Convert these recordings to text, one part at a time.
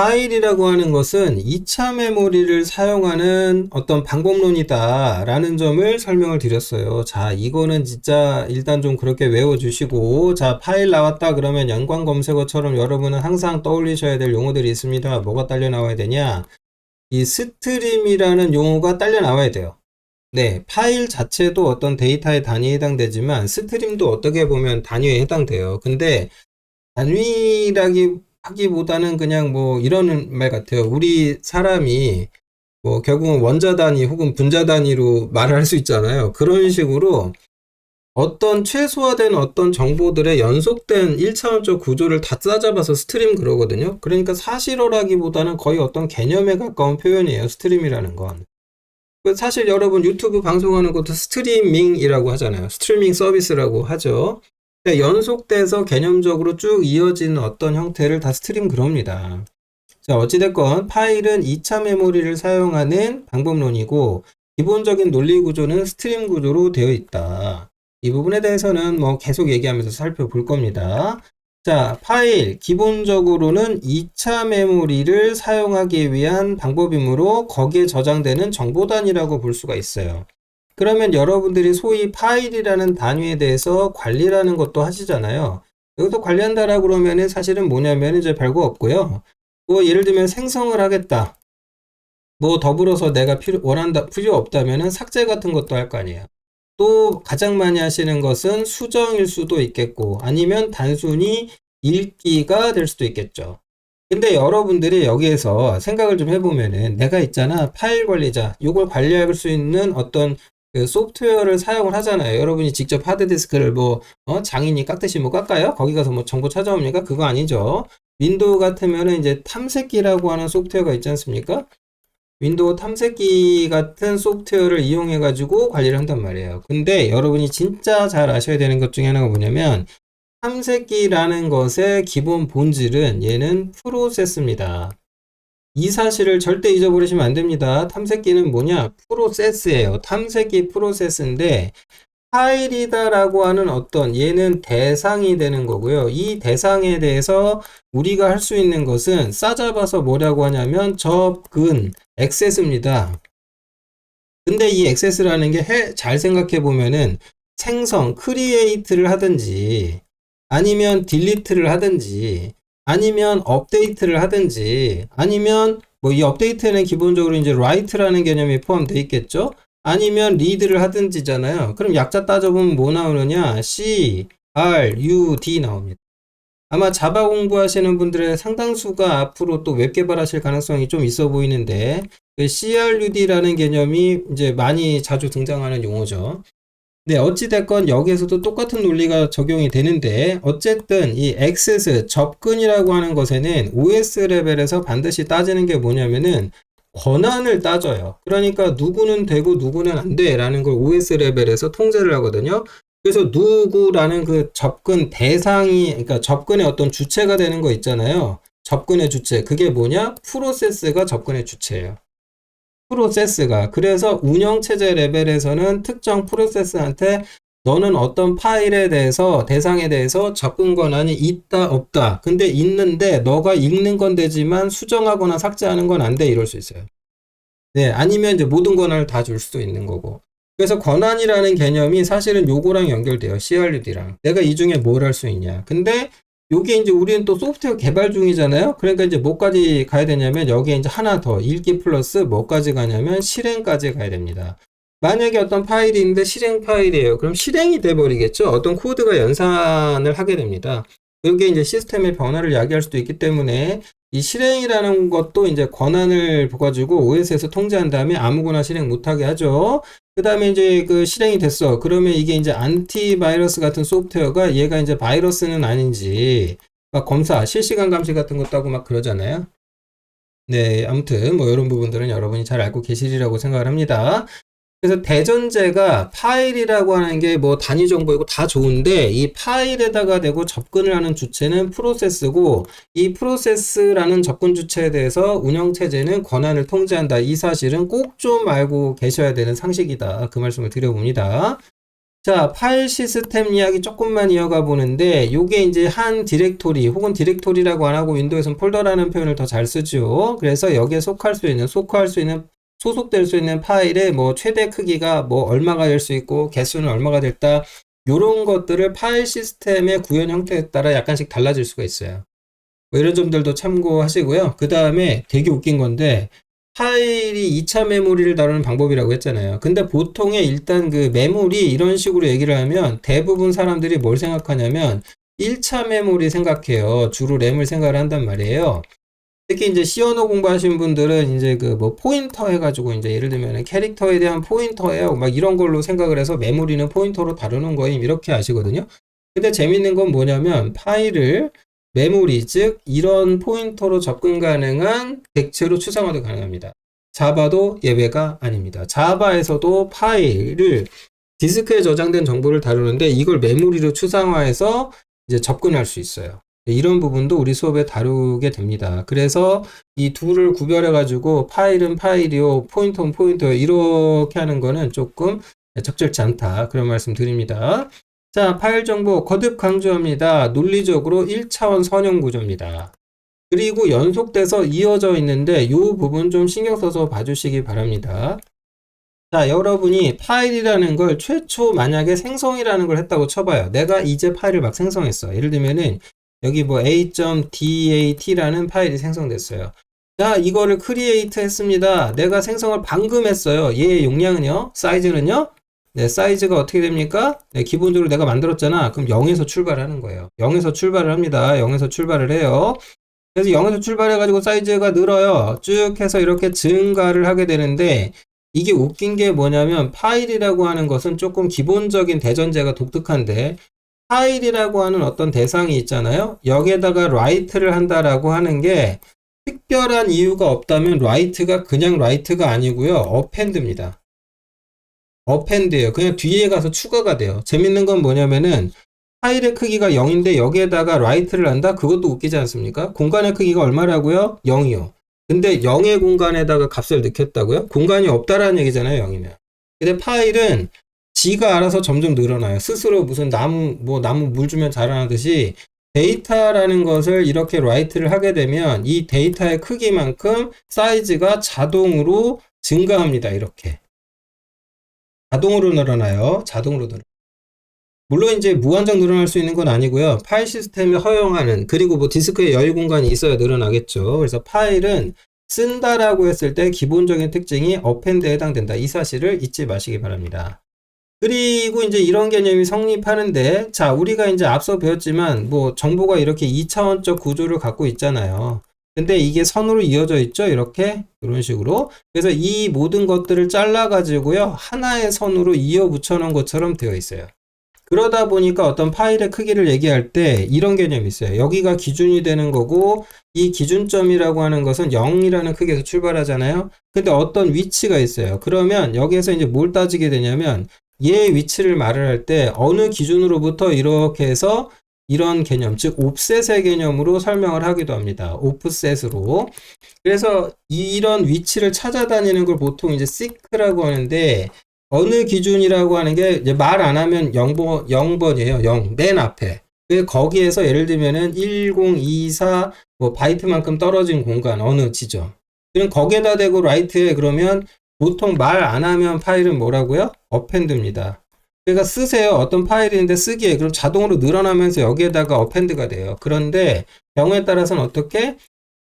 파일이라고 하는 것은 2차 메모리를 사용하는 어떤 방법론이다 라는 점을 설명을 드렸어요. 자, 이거는 진짜 일단 좀 그렇게 외워주시고, 자, 파일 나왔다 그러면 연관 검색어처럼 여러분은 항상 떠올리셔야 될 용어들이 있습니다. 뭐가 딸려 나와야 되냐? 이 스트림이라는 용어가 딸려 나와야 돼요. 네, 파일 자체도 어떤 데이터의 단위에 해당되지만 스트림도 어떻게 보면 단위에 해당돼요. 근데 단위라기 하기보다는 그냥 뭐 이런 말 같아요. 우리 사람이 뭐 결국은 원자 단위 혹은 분자 단위로 말을 할수 있잖아요. 그런 식으로 어떤 최소화된 어떤 정보들의 연속된 1차원적 구조를 다 짜잡아서 스트림 그러거든요. 그러니까 사실어라기보다는 거의 어떤 개념에 가까운 표현이에요. 스트림이라는 건. 그 사실 여러분 유튜브 방송하는 것도 스트리밍이라고 하잖아요. 스트리밍 서비스라고 하죠. 연속돼서 개념적으로 쭉 이어지는 어떤 형태를 다 스트림 그럽니다. 자, 어찌됐건 파일은 2차 메모리를 사용하는 방법론이고 기본적인 논리 구조는 스트림 구조로 되어 있다. 이 부분에 대해서는 뭐 계속 얘기하면서 살펴볼 겁니다. 자, 파일 기본적으로는 2차 메모리를 사용하기 위한 방법이므로 거기에 저장되는 정보 단위라고 볼 수가 있어요. 그러면 여러분들이 소위 파일이라는 단위에 대해서 관리라는 것도 하시잖아요. 여기서 관리한다라고 그러면은 사실은 뭐냐면 이제 별거 없고요. 뭐 예를 들면 생성을 하겠다. 뭐 더불어서 내가 필요 원한다 필요 없다면은 삭제 같은 것도 할 거 아니에요. 또 가장 많이 하시는 것은 수정일 수도 있겠고 아니면 단순히 읽기가 될 수도 있겠죠. 근데 여러분들이 여기에서 생각을 좀 해보면은 내가 있잖아 파일 관리자 이걸 관리할 수 있는 어떤 그 소프트웨어를 사용을 하잖아요. 여러분이 직접 하드디스크를 뭐 어, 장인이 깎듯이 뭐 깎아요? 거기 가서 뭐 정보 찾아옵니까? 그거 아니죠. 윈도우 같으면은 이제 탐색기라고 하는 소프트웨어가 있지 않습니까? 윈도우 탐색기 같은 소프트웨어를 이용해 가지고 관리를 한단 말이에요. 근데 여러분이 진짜 잘 아셔야 되는 것 중에 하나가 뭐냐면 탐색기라는 것의 기본 본질은 얘는 프로세스입니다. 이 사실을 절대 잊어버리시면 안 됩니다. 탐색기는 뭐냐? 프로세스예요. 탐색기 프로세스인데 파일이다라고 하는 어떤 얘는 대상이 되는 거고요. 이 대상에 대해서 우리가 할 수 있는 것은 싸잡아서 뭐라고 하냐면 접근, 액세스입니다. 근데 이 액세스라는 게 잘 생각해 보면은 생성, 크리에이트를 하든지 아니면 딜리트를 하든지 아니면 업데이트를 하든지 아니면 뭐 이 업데이트는 기본적으로 이제 write라는 개념이 포함되어 있겠죠. 아니면 read를 하든지잖아요. 그럼 약자 따져보면 뭐 나오느냐? C, R, U, D 나옵니다. 아마 자바 공부하시는 분들의 상당수가 앞으로 또 웹 개발하실 가능성이 좀 있어 보이는데 그 CRUD라는 개념이 이제 많이 자주 등장하는 용어죠. 네, 어찌됐건 여기에서도 똑같은 논리가 적용이 되는데 어쨌든 이 액세스 접근이라고 하는 것에는 OS 레벨에서 반드시 따지는 게 뭐냐면은 권한을 따져요. 그러니까 누구는 되고 누구는 안 돼라는 걸 OS 레벨에서 통제를 하거든요. 그래서 누구라는 그 접근 대상이 그러니까 접근의 어떤 주체가 되는 거 있잖아요. 접근의 주체 그게 뭐냐? 프로세스가 접근의 주체예요. 프로세스가. 그래서 운영체제 레벨에서는 특정 프로세스한테 너는 어떤 파일에 대해서 대상에 대해서 접근 권한이 있다 없다. 근데 있는데 너가 읽는 건 되지만 수정하거나 삭제하는 건 안 돼. 이럴 수 있어요. 네 아니면 이제 모든 권한을 다 줄 수도 있는 거고. 그래서 권한이라는 개념이 사실은 요거랑 연결돼요. CRUD랑. 내가 이 중에 뭘 할 수 있냐. 근데 요게 이제 우리는 또 소프트웨어 개발 중이잖아요. 그러니까 이제 뭐까지 가야 되냐면 여기에 이제 하나 더 읽기 플러스 뭐까지 가냐면 실행까지 가야 됩니다. 만약에 어떤 파일이 있는데 실행 파일이에요. 그럼 실행이 돼 버리겠죠. 어떤 코드가 연산을 하게 됩니다. 그게 이제 시스템의 변화를 야기할 수도 있기 때문에 이 실행이라는 것도 이제 권한을 가지고 OS에서 통제한 다음에 아무거나 실행 못하게 하죠. 그 다음에 이제 그 실행이 됐어. 그러면 이게 이제 안티바이러스 같은 소프트웨어가 얘가 이제 바이러스는 아닌지 막 검사, 실시간 감시 같은 것도 하고 막 그러잖아요. 네, 아무튼 뭐 이런 부분들은 여러분이 잘 알고 계시리라고 생각을 합니다. 그래서 대전제가 파일이라고 하는 게 뭐 단위 정보이고 다 좋은데 이 파일에다가 대고 접근을 하는 주체는 프로세스고 이 프로세스라는 접근 주체에 대해서 운영체제는 권한을 통제한다. 이 사실은 꼭 좀 알고 계셔야 되는 상식이다. 그 말씀을 드려봅니다. 자, 파일 시스템 이야기 조금만 이어가 보는데, 요게 이제 한 디렉토리, 혹은 디렉토리라고 안 하고 윈도우에서는 폴더라는 표현을 더 잘 쓰죠. 그래서 여기에 속할 수 있는, 속할 수 있는, 소속될 수 있는 파일의 뭐 최대 크기가 뭐 얼마가 될 수 있고, 개수는 얼마가 됐다. 요런 것들을 파일 시스템의 구현 형태에 따라 약간씩 달라질 수가 있어요. 뭐 이런 점들도 참고하시고요. 그 다음에 되게 웃긴 건데, 파일이 2차 메모리를 다루는 방법이라고 했잖아요. 근데 보통의 일단 그 메모리 이런 식으로 얘기를 하면 대부분 사람들이 뭘 생각하냐면 1차 메모리 생각해요. 주로 램을 생각을 한단 말이에요. 특히 이제 시언어 공부하신 분들은 이제 그 뭐 포인터 해가지고 이제 예를 들면 캐릭터에 대한 포인터예요. 막 이런 걸로 생각을 해서 메모리는 포인터로 다루는 거임 이렇게 아시거든요. 근데 재밌는 건 뭐냐면 파일을 메모리 즉 이런 포인터로 접근 가능한 객체로 추상화도 가능합니다. 자바도 예외가 아닙니다. 자바에서도 파일을 디스크에 저장된 정보를 다루는데 이걸 메모리로 추상화해서 이제 접근할 수 있어요. 이런 부분도 우리 수업에 다루게 됩니다. 그래서 이 둘을 구별해 가지고 파일은 파일이요, 포인터는 포인터요 이렇게 하는 거는 조금 적절치 않다. 그런 말씀 드립니다. 자, 파일 정보 거듭 강조합니다. 논리적으로 1차원 선형 구조입니다. 그리고 연속돼서 이어져 있는데 이 부분 좀 신경 써서 봐주시기 바랍니다. 자, 여러분이 파일이라는 걸 최초 만약에 생성이라는 걸 했다고 쳐봐요. 내가 이제 파일을 막 생성했어. 예를 들면은 여기 뭐 a.dat라는 파일이 생성됐어요. 자, 이거를 크리에이트 했습니다. 내가 생성을 방금 했어요. 얘의 용량은요? 사이즈는요? 네, 사이즈가 어떻게 됩니까? 네, 기본적으로 내가 만들었잖아. 그럼 0에서 출발하는 거예요. 0에서 출발을 합니다. 0에서 출발을 해요. 그래서 0에서 출발해가지고 사이즈가 늘어요. 쭉 해서 이렇게 증가를 하게 되는데, 이게 웃긴 게 뭐냐면, 파일이라고 하는 것은 조금 기본적인 대전제가 독특한데, 파일이라고 하는 어떤 대상이 있잖아요. 여기에다가 라이트를 한다라고 하는 게 특별한 이유가 없다면 라이트가 그냥 라이트가 아니고요. 어펜드입니다. 어펜드예요. 그냥 뒤에 가서 추가가 돼요. 재밌는 건 뭐냐면은 파일의 크기가 0인데 여기에다가 라이트를 한다? 그것도 웃기지 않습니까? 공간의 크기가 얼마라고요? 0이요. 근데 0의 공간에다가 값을 넣겠다고요? 공간이 없다라는 얘기잖아요, 0이면. 근데 파일은 지가 알아서 점점 늘어나요. 스스로 무슨 나무, 뭐 나무 물 주면 자라나듯이 데이터라는 것을 이렇게 라이트를 하게 되면 이 데이터의 크기만큼 사이즈가 자동으로 증가합니다. 이렇게. 자동으로 늘어나요. 자동으로 늘어. 물론 이제 무한정 늘어날 수 있는 건 아니고요. 파일 시스템이 허용하는 그리고 뭐 디스크에 여유 공간이 있어야 늘어나겠죠. 그래서 파일은 쓴다라고 했을 때 기본적인 특징이 어펜드에 해당된다. 이 사실을 잊지 마시기 바랍니다. 그리고 이제 이런 개념이 성립하는데, 자, 우리가 이제 앞서 배웠지만, 뭐, 정보가 이렇게 2차원적 구조를 갖고 있잖아요. 근데 이게 선으로 이어져 있죠? 이렇게. 이런 식으로. 그래서 이 모든 것들을 잘라가지고요. 하나의 선으로 이어 붙여놓은 것처럼 되어 있어요. 그러다 보니까 어떤 파일의 크기를 얘기할 때 이런 개념이 있어요. 여기가 기준이 되는 거고, 이 기준점이라고 하는 것은 0이라는 크기에서 출발하잖아요. 근데 어떤 위치가 있어요. 그러면 여기에서 이제 뭘 따지게 되냐면, 얘의 위치를 말을 할 때 어느 기준으로부터 이렇게 해서 이런 개념, 즉 옵셋의 개념으로 설명을 하기도 합니다. 오프셋으로. 그래서 이런 위치를 찾아다니는 걸 보통 이제 시크라고 하는데 어느 기준이라고 하는 게 말 안 하면 0번, 0번이에요. 0. 맨 앞에. 거기에서 예를 들면은 1024 뭐 바이트만큼 떨어진 공간 어느 지점. 그럼 거기에다 대고 라이트에 그러면 보통 말 안 하면 파일은 뭐라고요? 어펜드입니다. 그러니까 쓰세요. 어떤 파일인데 쓰기에 그럼 자동으로 늘어나면서 여기에다가 어펜드가 돼요. 그런데 경우에 따라서는 어떻게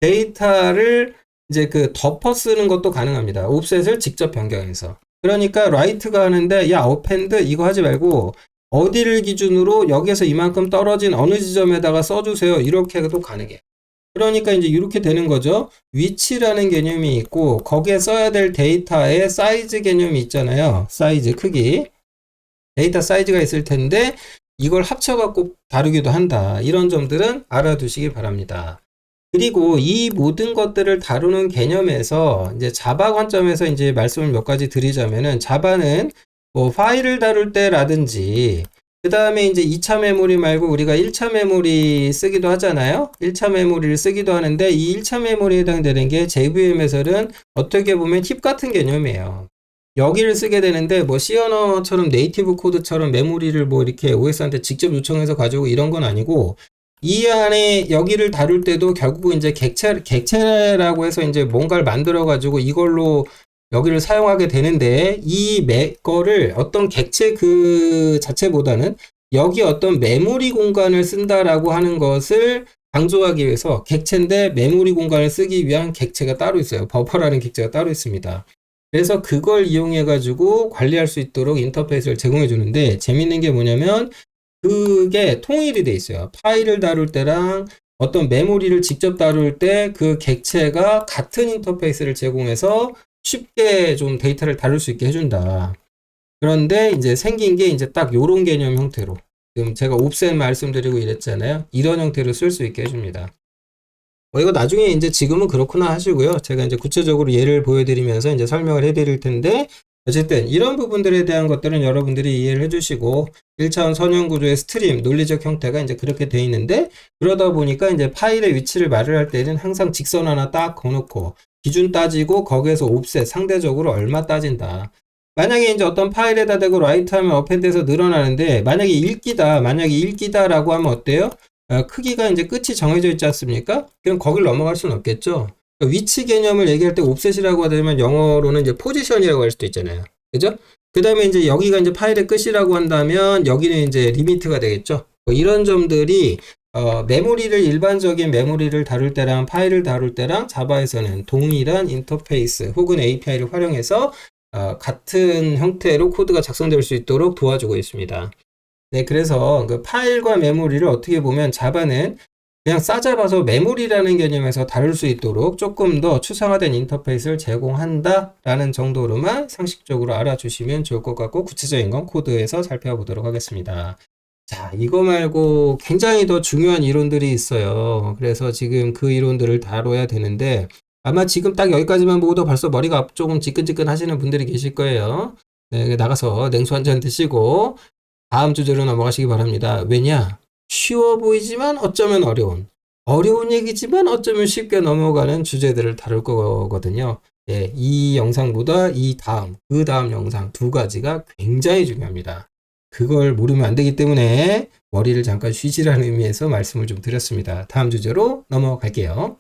데이터를 이제 그 덮어 쓰는 것도 가능합니다. 옵셋을 직접 변경해서. 그러니까 라이트가 하는데 야 어펜드 이거 하지 말고 어디를 기준으로 여기에서 이만큼 떨어진 어느 지점에다가 써주세요. 이렇게 해도 가능해요. 그러니까 이제 이렇게 되는 거죠. 위치라는 개념이 있고 거기에 써야 될 데이터의 사이즈 개념이 있잖아요. 사이즈 크기. 데이터 사이즈가 있을 텐데 이걸 합쳐 갖고 다루기도 한다. 이런 점들은 알아두시기 바랍니다. 그리고 이 모든 것들을 다루는 개념에서 이제 자바 관점에서 이제 말씀을 몇 가지 드리자면은 자바는 뭐 파일을 다룰 때라든지 그 다음에 이제 2차 메모리 말고 우리가 1차 메모리 쓰기도 하잖아요. 1차 메모리를 쓰기도 하는데 이 1차 메모리에 해당되는 게 JVM에서는 어떻게 보면 힙 같은 개념이에요. 여기를 쓰게 되는데 뭐 C 언어처럼 네이티브 코드처럼 메모리를 뭐 이렇게 OS한테 직접 요청해서 가지고 이런 건 아니고 이 안에 여기를 다룰 때도 결국은 이제 객체 객체라고 해서 이제 뭔가를 만들어 가지고 이걸로 여기를 사용하게 되는데 이 매, 거를 어떤 객체 그 자체보다는 여기 어떤 메모리 공간을 쓴다라고 하는 것을 강조하기 위해서 객체인데 메모리 공간을 쓰기 위한 객체가 따로 있어요. 버퍼라는 객체가 따로 있습니다. 그래서 그걸 이용해 가지고 관리할 수 있도록 인터페이스를 제공해 주는데 재밌는 게 뭐냐면 그게 통일이 돼 있어요. 파일을 다룰 때랑 어떤 메모리를 직접 다룰 때 그 객체가 같은 인터페이스를 제공해서 쉽게 좀 데이터를 다룰 수 있게 해준다. 그런데 이제 생긴 게 이제 딱 요런 개념 형태로 지금 제가 옵셋 말씀드리고 이랬잖아요. 이런 형태로 쓸 수 있게 해줍니다. 어, 이거 나중에 이제 지금은 그렇구나 하시고요. 제가 이제 구체적으로 예를 보여드리면서 이제 설명을 해드릴 텐데, 어쨌든 이런 부분들에 대한 것들은 여러분들이 이해를 해주시고, 1차원 선형 구조의 스트림, 논리적 형태가 이제 그렇게 돼 있는데, 그러다 보니까 이제 파일의 위치를 말을 할 때는 항상 직선 하나 딱 거놓고, 기준 따지고, 거기에서 옵셋, 상대적으로 얼마 따진다. 만약에 이제 어떤 파일에다 대고 라이트 하면 어펜드에서 늘어나는데, 만약에 읽기다, 만약에 읽기다라고 하면 어때요? 어, 크기가 이제 끝이 정해져 있지 않습니까? 그럼 거길 넘어갈 수는 없겠죠. 그러니까 위치 개념을 얘기할 때 옵셋이라고 하면 영어로는 이제 포지션이라고 할 수도 있잖아요. 그죠? 그 다음에 이제 여기가 이제 파일의 끝이라고 한다면 여기는 이제 리미트가 되겠죠. 뭐 이런 점들이 어, 메모리를 일반적인 메모리를 다룰 때랑 파일을 다룰 때랑 자바에서는 동일한 인터페이스 혹은 API를 활용해서 어, 같은 형태로 코드가 작성될 수 있도록 도와주고 있습니다. 네, 그래서 그 파일과 메모리를 어떻게 보면 자바는 그냥 싸잡아서 메모리라는 개념에서 다룰 수 있도록 조금 더 추상화된 인터페이스를 제공한다라는 정도로만 상식적으로 알아주시면 좋을 것 같고 구체적인 건 코드에서 살펴보도록 하겠습니다. 자, 이거 말고 굉장히 더 중요한 이론들이 있어요. 그래서 지금 그 이론들을 다뤄야 되는데 아마 지금 딱 여기까지만 보고도 벌써 머리가 조금 지끈지끈 하시는 분들이 계실 거예요. 네, 나가서 냉수 한 잔 드시고 다음 주제로 넘어가시기 바랍니다. 왜냐? 쉬워 보이지만 어쩌면 어려운, 어려운 얘기지만 어쩌면 쉽게 넘어가는 주제들을 다룰 거거든요. 예, 이 영상보다 이 다음, 그 다음 영상 두 가지가 굉장히 중요합니다. 그걸 모르면 안 되기 때문에 머리를 잠깐 쉬시라는 의미에서 말씀을 좀 드렸습니다. 다음 주제로 넘어갈게요.